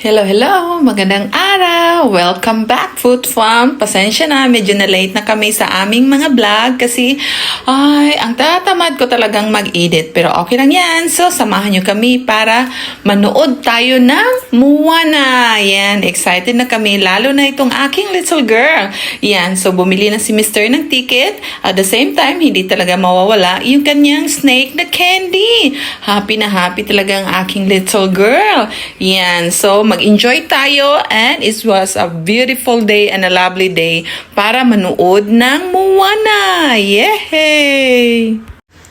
Hello, hello! Magandang araw! Welcome back, Food Farm! Pasensya na, medyo na late na kami sa aming mga vlog kasi ay, ang tatamad ko talagang mag-edit. Pero okay lang yan. So, samahan nyo kami para manood tayo ng Moana. Yan, excited na kami. Lalo na itong aking little girl. Yan, so bumili na si Mr. ng ticket. At the same time, hindi talaga mawawala yung kanyang snake na candy. Happy na happy talaga ang aking little girl. Yan, so mag-enjoy tayo and it was a beautiful day and a lovely day para manood ng Moana. Yay!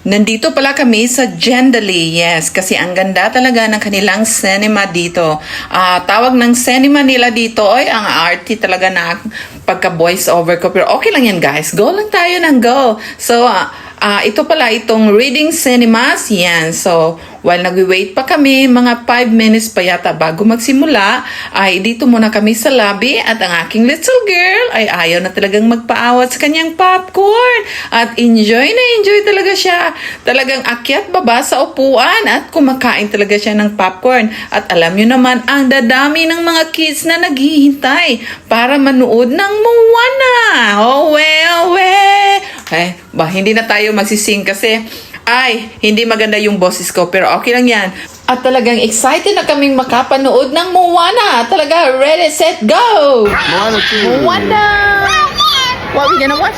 Nandito pala kami sa Gendali, yes, kasi ang ganda talaga ng kanilang cinema dito. Ah, tawag ng cinema nila dito, ay ang arty talaga na pagka voice over ko. Pero okay lang yan guys, go lang tayo ng go. So, ah, ah, ito pala itong Reading Cinemas, yan. So, while nagwi-wait pa kami, mga 5 minutes pa yata bago magsimula, ay dito muna kami sa lobby at ang aking little girl ay ayaw na talagang magpaawat sa kanyang popcorn. At enjoy na enjoy talaga siya. Talagang akyat baba sa upuan at kumakain talaga siya ng popcorn. At alam nyo naman, ang dadami ng mga kids na naghihintay para manood ng Moana. Oh, well, well. Eh, ba, hindi na tayo magsising kasi ay, hindi maganda yung boses ko, pero okay lang yan. At talagang excited na kaming makapanood ng Moana. Talaga, ready, set, go! Moana 2. Moana! What we gonna watch?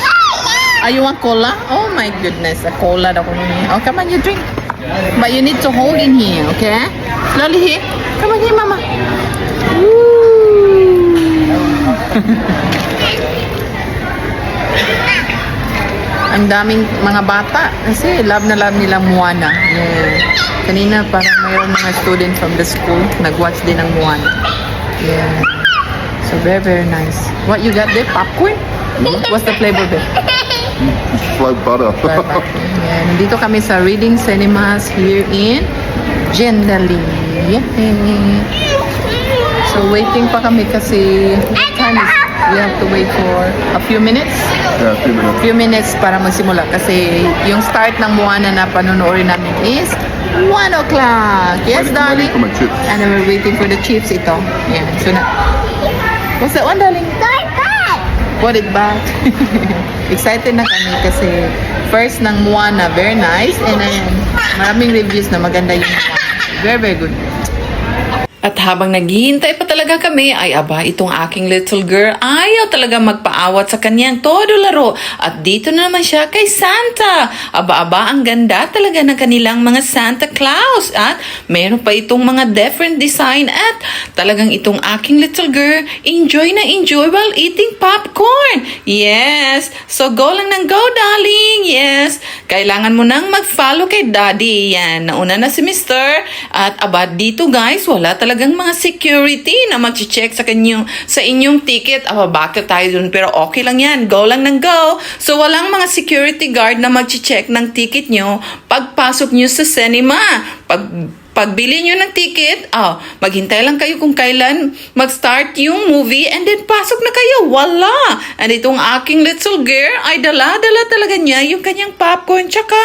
Are you want cola? Oh my goodness, a cola daw ko niya. Oh, come on, you drink. But you need to hold in here, okay? Slowly here. Come on here, mama. Ang daming mga bata kasi love na love nila Moana. Yeah. Kanina parang mayroong mga student from the school nag-watch din ng Moana. Yeah. So very very nice. What you got there? Popcorn? What's the flavor there? Slow butter. yeah. Nandito kami sa Reading Cinemas here in Gendali. Yeah. So waiting pa kami kasi time is we have to wait for a few minutes yeah, a few minutes. few minutes para magsimula kasi yung start ng Moana na panonoodin namin is 1 o'clock. Yes, Waiting- darling? And we're waiting for the chips ito. Yan. So na, what's that one, darling? Put it back. Excited na kami kasi first ng Moana, very nice. And then, maraming reviews na maganda yung Moana. Very, very good. At habang naghihintay pa talaga kami, ay aba, itong aking little girl ayaw talaga magpaawat sa kanyang todo laro. At dito na naman siya kay Santa. Aba-aba, ang ganda talaga ng kanilang mga Santa Claus. At meron pa itong mga different design at talagang itong aking little girl enjoy na enjoy while eating popcorn. Yes! So go lang ng go, darling. Yes! Kailangan mo nang mag-follow kay daddy. Yan, nauna na si Mr. At aba, dito guys, wala talagang mga security na mag-check sa kanyang sa inyong ticket. Aba, bakit tayo dun? Pero okay lang yan. Go lang ng go. So, walang mga security guard na mag-check ng ticket nyo pagpasok nyo sa cinema. Pag Pagbili nyo ng ticket, ah, maghintay lang kayo kung kailan mag-start yung movie and then pasok na kayo. Wala! And itong aking little girl ay dala-dala talaga niya yung kanyang popcorn tsaka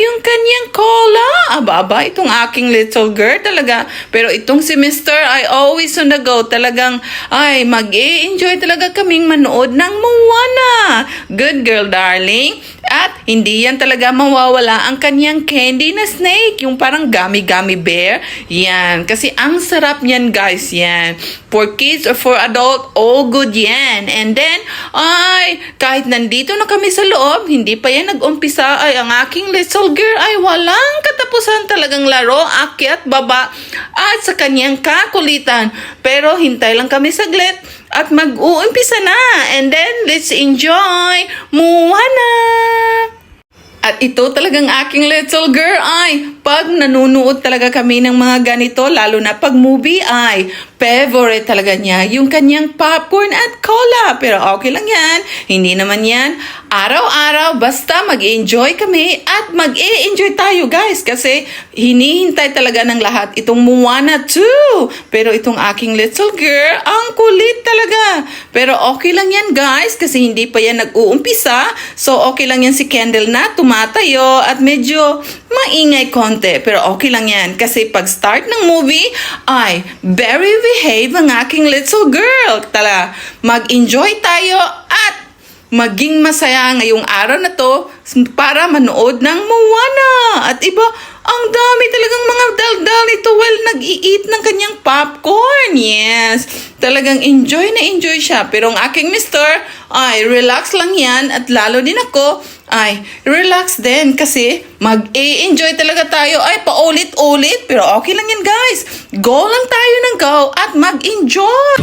yung kanyang cola. Aba-aba, itong aking little girl talaga. Pero itong si Mr. ay always on the go. Talagang, ay, mag-e-enjoy talaga kaming manood ng Moana. Good girl, darling. At hindi yan talaga mawawala ang kanyang candy na snake. Yung parang gummy-gummy bear. Yan. Kasi ang sarap niyan, guys. Yan. For kids or for adult, all good yan. And then, ay, kahit nandito na kami sa loob, hindi pa yan nag-umpisa, ay ang aking little girl ay walang katapusan talagang laro, akyat, baba, at sa kanyang kakulitan. Pero hintay lang kami saglit at mag-uumpisa na. And then, let's enjoy Moana! At ito talagang aking little girl ay pag nanunood talaga kami ng mga ganito, lalo na pag movie ay favorite talaga niya yung kanyang popcorn at cola. Pero okay lang yan. Hindi naman yan araw-araw. Basta mag-enjoy kami at mag-e-enjoy tayo guys. Kasi hinihintay talaga ng lahat itong Moana 2. Pero itong aking little girl, ang kulit talaga. Pero okay lang yan guys kasi hindi pa yan nag-uumpisa. So okay lang yan si Kendall na tumatayo at medyo maingay konti. Pero okay lang yan. Kasi pag start ng movie, ay very behave ang aking little girl. Tala, mag-enjoy tayo at maging masaya ngayong araw na to para manood ng Moana. At iba, ang dami talagang mga daldal nito while nag-i-eat ng kanyang popcorn. Yes, talagang enjoy na enjoy siya. Pero ang aking mister, ay relax lang yan at lalo din ako, ay relax din kasi mag-e-enjoy talaga tayo ay paulit-ulit. Pero okay lang yan guys. Go lang tayo ng go at mag-enjoy.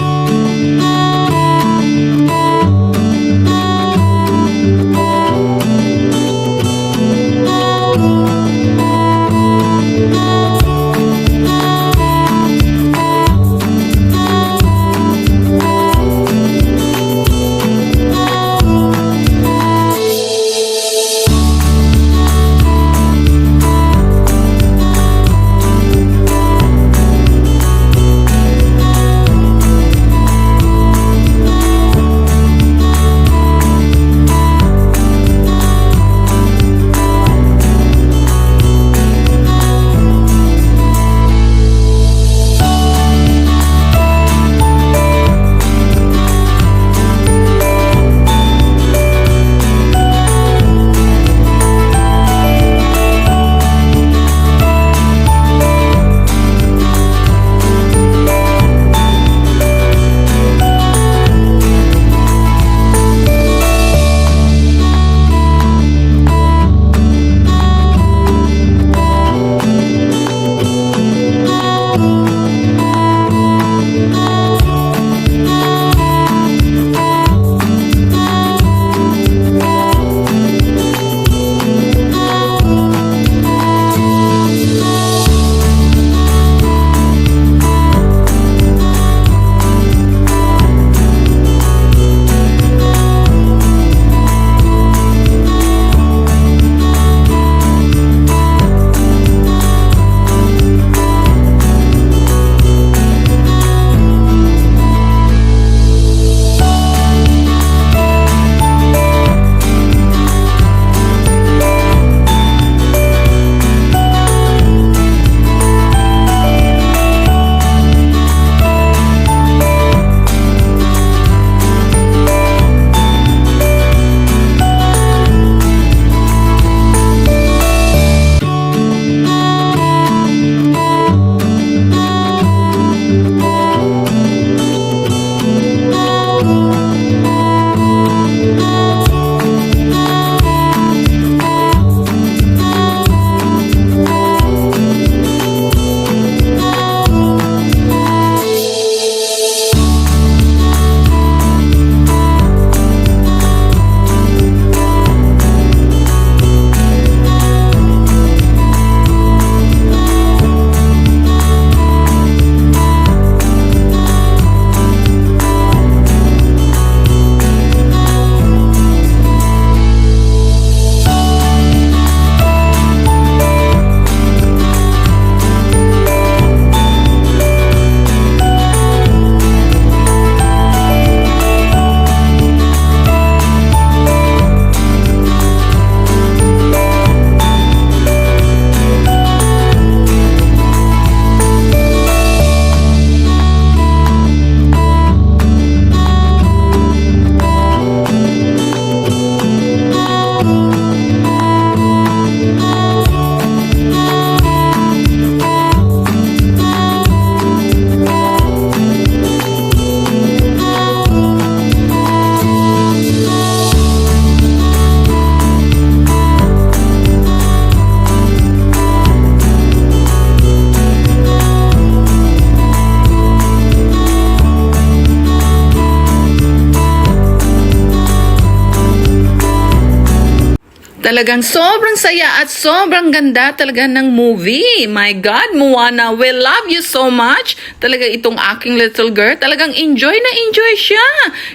Talagang sobrang saya at sobrang ganda talaga ng movie. My God, Moana, we love you so much. Talaga itong aking little girl, talagang enjoy na enjoy siya.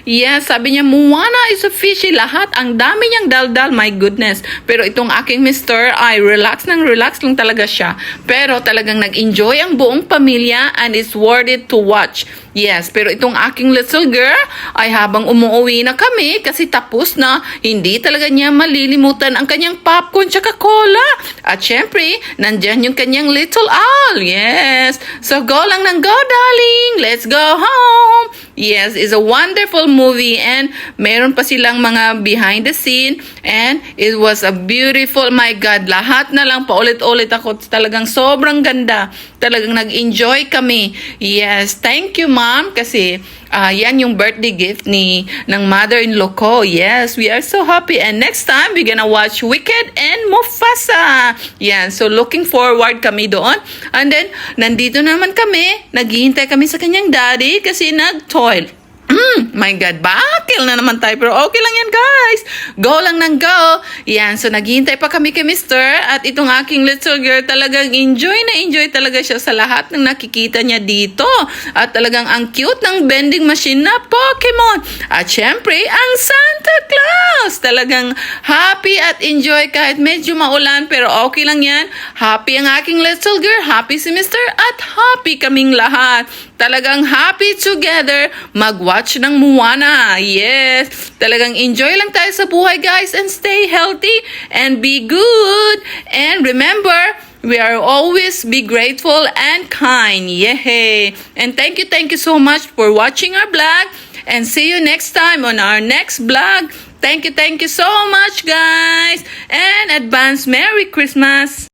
Yes, sabi niya, Moana is a fishy lahat. Ang dami niyang daldal, my goodness. Pero itong aking mister, ay relax nang relax lang talaga siya. Pero talagang nag-enjoy ang buong pamilya and it's worth it to watch. Yes, pero itong aking little girl ay habang umuwi na kami kasi tapos na, hindi talaga niya malilimutan ang kanyang popcorn tsaka cola. At syempre, nandyan yung kanyang little owl. Yes. So go lang ng go, darling. Let's go home. Yes, it's a wonderful movie and meron pa silang mga behind the scene and it was a beautiful, my God, lahat na lang paulit-ulit ako. Talagang sobrang ganda. Talagang nag-enjoy kami. Yes, thank you ma'am kasi ah, yan yung birthday gift ni ng mother-in-law ko. Yes, we are so happy and next time we're gonna watch Wicked and Mufasa. Yan, so looking forward kami doon. And then, nandito naman kami, naghihintay kami sa kanyang daddy kasi nag-toil. Mm, my God, bakil na naman tayo. Pero okay lang yan, guys. Go lang ng go. Yan, so naghihintay pa kami kay Mr. At itong aking little girl talagang enjoy na enjoy talaga siya sa lahat ng nakikita niya dito. At talagang ang cute ng vending machine na Pokemon. At syempre, ang Santa Claus. Talagang happy at enjoy kahit medyo maulan pero okay lang yan. Happy ang aking little girl. Happy si Mr. At happy kaming lahat. Talagang happy together mag-watch ng Moana. Yes! Talagang enjoy lang tayo sa buhay guys and stay healthy and be good. And remember, we are always be grateful and kind. Yay! And thank you, thank you so much for watching our vlog. And see you next time on our next vlog. Thank you, thank you so much guys. And advance Merry Christmas.